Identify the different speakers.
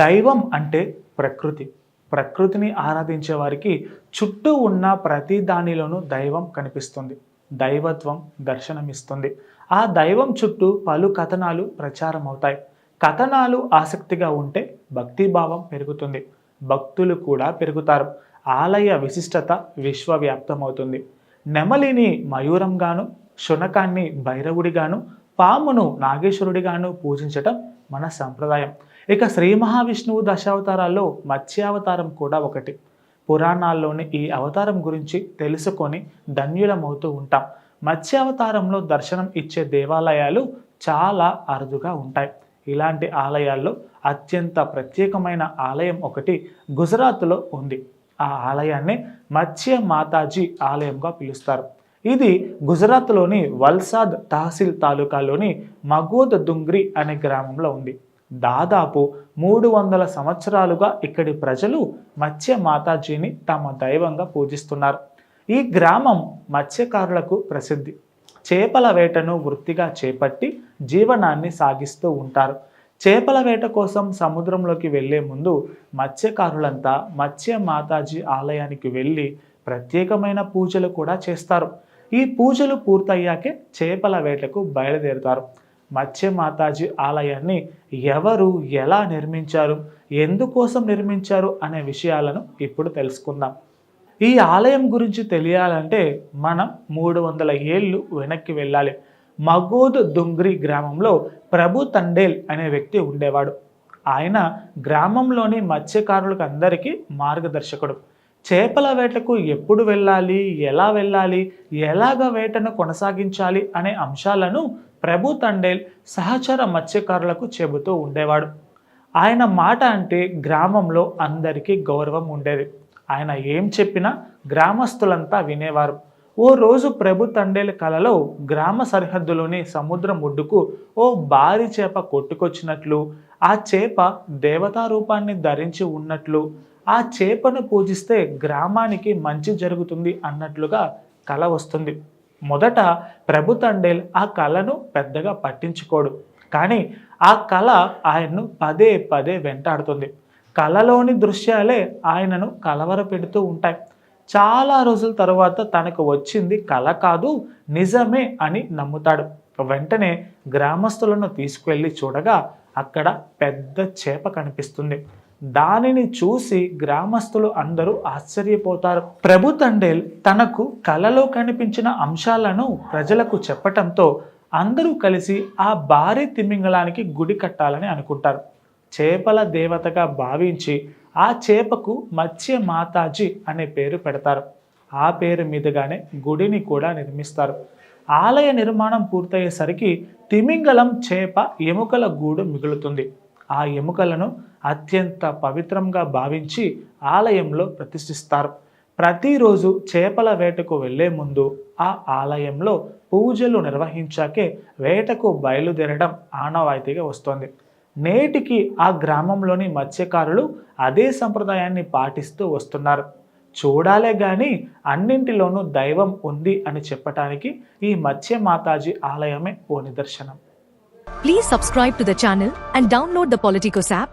Speaker 1: దైవం అంటే ప్రకృతి. ప్రకృతిని ఆరాధించే వారికి చుట్టూ ఉన్న ప్రతి దానిలోనూ దైవం కనిపిస్తుంది. దైవత్వం దర్శనమిస్తుంది. ఆ దైవం చుట్టూ పలు కథనాలు ప్రచారం అవుతాయి కథనాలు ఆసక్తిగా ఉంటే భక్తిభావం పెరుగుతుంది. భక్తులు కూడా పెరుగుతారు. ఆలయ విశిష్టత విశ్వవ్యాప్తమవుతుంది. నెమలిని మయూరంగాను శునకాన్ని భైరవుడిగాను పామును నాగేశ్వరుడిగాను పూజించటం మన సంప్రదాయం. ఇక శ్రీ మహావిష్ణువు దశావతారాల్లో మత్స్యావతారం కూడా ఒకటి. పురాణాల్లోని ఈ అవతారం గురించి తెలుసుకొని ధన్యులమవుతూ ఉంటాం. మత్స్యావతారంలో దర్శనం ఇచ్చే దేవాలయాలు చాలా అరుదుగా ఉంటాయి. ఇలాంటి ఆలయాల్లో అత్యంత ప్రత్యేకమైన ఆలయం ఒకటి గుజరాత్లో ఉంది. ఆ ఆలయాన్ని మత్స్య మాతాజీ ఆలయంగా పిలుస్తారు. ఇది గుజరాత్లోని వల్సాద్ తహసీల్ తాలూకాలోని మగోద్ దుంగ్రి అనే గ్రామంలో ఉంది. దాదాపు మూడు వందల సంవత్సరాలుగా ఇక్కడి ప్రజలు మత్స్య మాతాజీని తమ దైవంగా పూజిస్తున్నారు. ఈ గ్రామం మత్స్యకారులకు ప్రసిద్ధి. చేపల వేటను వృత్తిగా చేపట్టి జీవనాన్ని సాగిస్తూ ఉంటారు. చేపల వేట కోసం సముద్రంలోకి వెళ్ళే ముందు మత్స్యకారులంతా మత్స్య మాతాజీ ఆలయానికి వెళ్ళి ప్రత్యేకమైన పూజలు కూడా చేస్తారు. ఈ పూజలు పూర్తయ్యాకే చేపల వేటకు బయలుదేరుతారు. మత్స్య మాతాజీ ఆలయాన్ని ఎవరు ఎలా నిర్మించారు ఎందుకోసం నిర్మించారు అనే విషయాలను ఇప్పుడు తెలుసుకుందాం. ఈ ఆలయం గురించి తెలియాలంటే మనం మూడు వందల ఏళ్ళు వెనక్కి వెళ్ళాలి. మగోద్ దుంగ్రి గ్రామంలో ప్రభు తండేల్ అనే వ్యక్తి ఉండేవాడు. ఆయన గ్రామంలోని మత్స్యకారులకు అందరికీ మార్గదర్శకుడు. చేపల వేటకు ఎప్పుడు వెళ్ళాలి? ఎలా వెళ్ళాలి? ఎలాగ వేటను కొనసాగించాలి? అనే అంశాలను ప్రభు తండేల్ సహచర మత్స్యకారులకు చెబుతూ ఉండేవాడు. ఆయన మాట అంటే గ్రామంలో అందరికీ గౌరవం ఉండేది. ఆయన ఏం చెప్పినా గ్రామస్తులంతా వినేవారు. ఓ రోజు ప్రభు తండేల కలలో గ్రామ సరిహద్దులోని సముద్రం ఒడ్డుకు ఓ భారీ చేప కొట్టుకొచ్చినట్లు ఆ చేప దేవతా రూపాన్ని ధరించి ఉన్నట్లు ఆ చేపను పూజిస్తే గ్రామానికి మంచి జరుగుతుంది అన్నట్లుగా కళ వస్తుంది. మొదట ప్రభు తండేల్ ఆ కళను పెద్దగా పట్టించుకోడు. కానీ ఆ కళ ఆయన్ను పదే పదే వెంటాడుతుంది. కళలోని దృశ్యాలే ఆయనను కలవర పెడుతూ ఉంటాయి. చాలా రోజుల తర్వాత తనకు వచ్చింది కళ కాదు నిజమే అని నమ్ముతాడు. వెంటనే గ్రామస్తులను తీసుకువెళ్ళి చూడగా అక్కడ పెద్ద చేప కనిపిస్తుంది. దానిని చూసి గ్రామస్తులు అందరూ ఆశ్చర్యపోతారు. ప్రభు తండేల్ తనకు కలలో కనిపించిన అంశాలను ప్రజలకు చెప్పటంతో అందరూ కలిసి ఆ భారీ తిమింగలానికి గుడి కట్టాలని అనుకుంటారు. చేపల దేవతగా భావించి ఆ చేపకు మత్స్య మాతాజీ అనే పేరు పెడతారు. ఆ పేరు మీదుగానే గుడిని కూడా నిర్మిస్తారు. ఆలయ నిర్మాణం పూర్తయ్యేసరికి తిమింగలం చేప ఎముకల గూడు మిగులుతుంది. ఆ ఎముకలను అత్యంత పవిత్రంగా భావించి ఆలయంలో ప్రతిష్ఠిస్తారు. ప్రతిరోజు చేపల వేటకు వెళ్ళే ముందు ఆ ఆలయంలో పూజలు నిర్వహించాకే వేటకు బయలుదేరడం ఆనవాయితీగా వస్తోంది. నేటికి ఆ గ్రామంలోని మత్స్యకారులు అదే సంప్రదాయాన్ని పాటిస్తూ వస్తున్నారు. చూడాలే గాని అన్నింటిలోనూ దైవం ఉంది అని చెప్పటానికి ఈ మత్స్య మాతాజీ ఆలయమే ఓ నిదర్శనం.
Speaker 2: Please subscribe to the channel and download the Politicos app